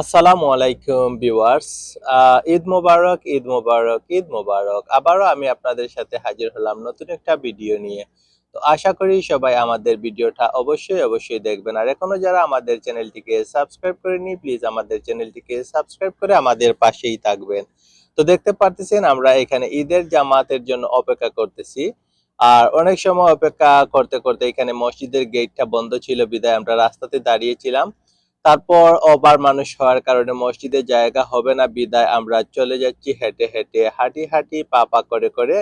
আসসালামু আলাইকুম ভিউয়ার্স। ঈদ মোবারক ঈদ মোবারক ঈদ মোবারক। আবারও আমি আপনাদের সাথে হাজির হলাম নতুন একটা ভিডিও নিয়ে। তো আশা করি সবাই আমাদের ভিডিওটা অবশ্যই অবশ্যই দেখবেন। আর এখনও যারা আমাদের চ্যানেলটিকে সাবস্ক্রাইব করেনি প্লিজ আমাদের চ্যানেলটিকে সাবস্ক্রাইব করে আমাদের পাশেই থাকবেন। তো দেখতে পারতেছেন, আমরা এখানে ঈদের জামাতের জন্য অপেক্ষা করতেছি। আর অনেক সময় অপেক্ষা করতে করতে এখানে মসজিদের গেটটা বন্ধ ছিল। বিদায় আমরা রাস্তাতে দাঁড়িয়েছিলাম। তারপর অবার মানুষ হওয়ার কারণে মসজিদে জায়গা হবে না, বিদায়। আমরা চলে যাচ্ছি হেঁটে হেঁটে, হাঁটি হাঁটি, পা পা করে করে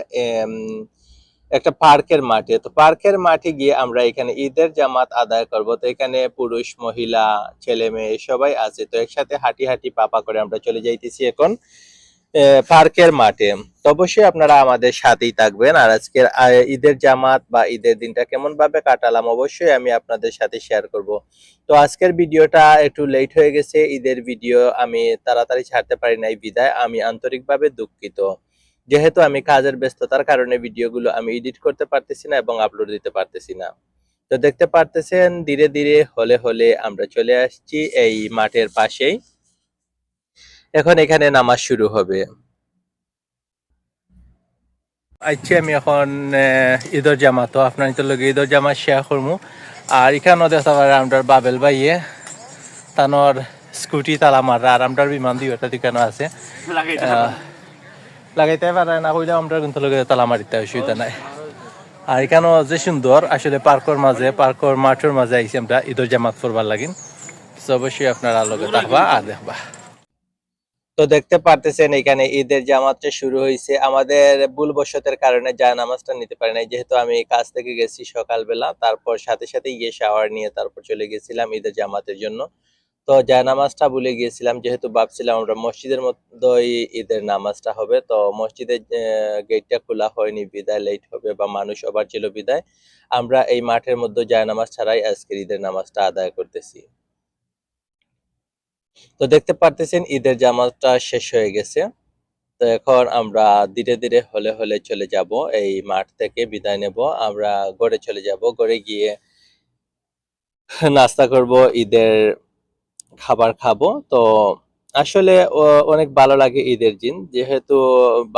একটা পার্কের মাঠে। তো পার্কের মাঠে গিয়ে আমরা এখানে ঈদের জামাত আদায় করব। তো এখানে পুরুষ, মহিলা, ছেলে, মেয়ে সবাই আছে। তো একসাথে হাঁটি হাঁটি, পা পা করে আমরা চলে যাইতেছি এখন। পার্কের মাঠে। তো অবশ্যই আপনারা আমাদের সাথেই থাকবেন। আর আজকের ঈদের জামাত বা ঈদের দিনটা কেমন ভাবে কাটালাম অবশ্যই আমি আপনাদের সাথে শেয়ার করব। তো আজকের ভিডিওটা একটু লেট হয়ে গেছে। ঈদের ভিডিও আমি তাড়াতাড়ি ছাড়তে পারি নাই বিদায়। আমি আন্তরিকভাবে দুঃখিত। যেহেতু আমি কাজের ব্যস্ততার কারণে ভিডিওগুলো আমি এডিট করতে পারতেছি না এবং আপলোড দিতে পারতেছি না। তো দেখতে পারতেছেন, ধীরে ধীরে, হলে হলে আমরা চলে আসছি এই মাঠের পাশেই। এখন এখানে নামাজ শুরু হবে। আচ্ছা আমি এখন ঈদের জামা তো আপনার তো লগে ঈদের জামা শেয়ার করব আর এখানেও দেখা পারে আমরার বাবেল বাইয়ে তানোর স্কুটি তালা মারা আর আমরার বিমান দিয়ে একটা দোকানও আছে। আহ, লাগাইতে পারে না কইলে আমরা কিন্তু লগে তালা মারিতে অসুবিধা নাই। আর এখানেও যে সুন্দর আসলে পার্কর মাঝে পার্কর মাঠের মাঝে আইসি আমরা ঈদের জামাত করবার লাগিন তো অবশ্যই আপনারা লগে থাকবা আর দেখবা। তো দেখতে পারতেছেন এখানে ঈদের জামাতটা শুরু হয়েছে। আমাদের ভুলবশতের কারণে যায় নামাজটা নিতে পারি নাই। যেহেতু আমি কাজ থেকে গেছি সকালবেলা, তারপর সাথে সাথে গিয়ে শাওয়ার নিয়ে তারপর চলে গেছিলাম ঈদের জামাতের জন্য। তো যায় নামাজটা ভুলে গিয়েছিলাম, যেহেতু ভাবছিলাম আমরা মসজিদের মধ্যেই ঈদের নামাজটা হবে। তো মসজিদের গেটটা খোলা হয়নি, বিদায় লেট হবে বা মানুষ ওভার ছিল বিদায়। আমরা এই মাঠের মধ্যে যায় নামাজ ছাড়াই আজকের ঈদের নামাজটা আদায় করতেছি। তো দেখতে পারতেছেন, ঈদের জামাতটা শেষ হয়ে গেছে। তো এখন আমরা ধীরে ধীরে হলে হলে চলে যাব। এই মাঠ থেকে বিদায় নেব। আমরা গড়ে চলে যাব। গড়ে গিয়ে নাস্তা করব, ঈদের খাবার খাব। তো আসলে অনেক ভালো লাগে ঈদের দিন। যেহেতু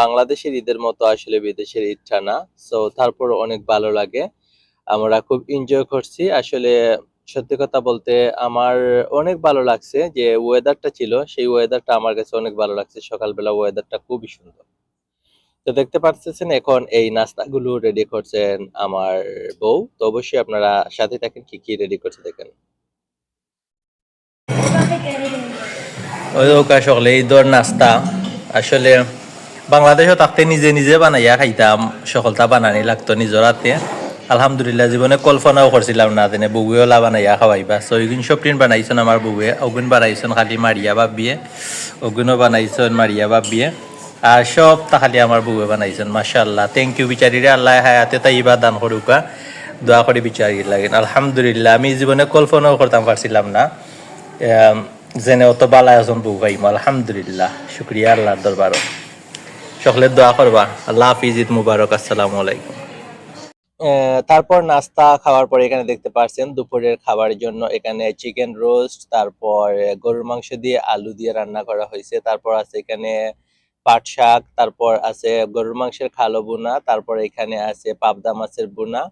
বাংলাদেশের ঈদের মতো আসলে বিদেশের ঈদটা না তো তারপর অনেক ভালো লাগে। আমরা খুব এনজয় করছি। আসলে সত্যি কথা বলতে আমার অনেক ভালো লাগছে যে ওয়েদারটা ছিল, সেই ওয়েদারটা আমার কাছে অনেক ভালো লাগছে। সকালবেলা ওয়েদারটা খুবই সুন্দর। তো দেখতে পাচ্ছেন এখন এই নাস্তাগুলো রেডি করছেন আমার বউ। তো অবশ্যই আপনারা সাথে থাকেন, কি কি রেডি করছে দেখেন। ওই সকালে ঈদর নাস্তা। আসলে বাংলাদেশও থাকতে নিজে নিজে বানাইয়া খাইতাম, সকলটা বানানি লাগতো নিজের হাতে। আলহামদুলিল্লাহ জীবনে কল্পনাও করছিলাম না তেনে বউয়ে ওলা বানাইয়া খাওয়াইবা সৈগুন সপটিন বানাইছেন আমার বউয়ে অগুন বানাইছেন খালি মারিয়া বাবিয়ে অগুনও বানাইছেন মারিয়া বাপ বিয়ে আর সব তা খালি আমার বউয়ে বানাইছেন মাশাল্লাহ থ্যাংক ইউ বিচারিরে আল্লাহ হায়াতে তাই ইবা দান করুকা দোয়া করে বিচারি লাগেন আলহামদুলিল্লাহ, আমি জীবনে কল্পনাও করতাম পারছিলাম না। যেনে অত বালা এজন বউ পাইম আলহামদুলিল্লাহ শুক্রিয়া আল্লাহর দরবারও সকলের দোয়া করবা আল্লাহ হাফিজ ঈদ মুবারক আসসালামু আলাইকুম। তারপর নাস্তা খাওয়ার পরে এখানে দেখতে পাচ্ছেন দুপুরের খাবারের জন্য এখানে চিকেন রোস্ট তারপর গরুর মাংস দিয়ে আলু দিয়ে রান্না করা হয়েছে। তারপর আছে এখানে পাট শাক, তারপর আছে গরুর মাংসের খালো বোনা তারপর এখানে আছে পাবদা মাছের বোনা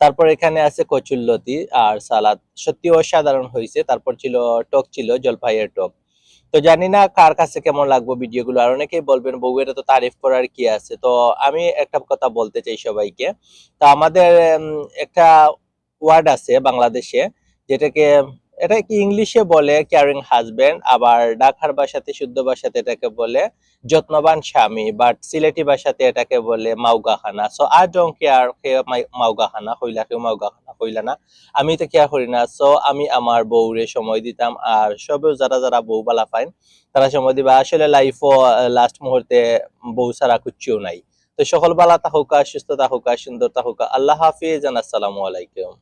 তারপর এখানে আছে কচুল্লতি আর সালাদ। সত্যি অসাধারণ হয়েছে। তারপর ছিল, টক ছিল, জলপাইয়ের টক। তো জানি না কার কাছে কেমন লাগবে ভিডিওগুলো আর অনেকেই বলবেন, বউয়ের তো তারিফ করার কি আছে? তো আমি একটা কথা বলতে চাই সবাইকে। তো আমাদের একটা ওয়ার্ড আছে বাংলাদেশে, যেটাকে এটা কি ইংলিশে বলে কেয়ারিং হাজবেন্ড আবার ডাকার ভাষাতে, শুদ্ধ ভাষাতে এটাকে বলে যত্নবান স্বামী বাট সিলেটি ভাষাতে এটাকে বলে মাউগাখানা সো আই ডোন্ট কেয়ার কে মাউগাখানা হইলা কেউ মাউগাখানা হইলা না। আমি তো কেয়ার করি না। সো আমি আমার বউরে সময় দিতাম, আর সবেও যারা যারা বউ বালা পাইন তারা সময় দিবা। আসলে লাইফও লাস্ট মুহূর্তে বউ ছাড়া কুচ্ছিও নাই। তো সকল বালা তাহুকা সুস্থ তাহুকা সুন্দর তাহুকা আল্লাহ হাফিজ আসসালামু আলাইকুম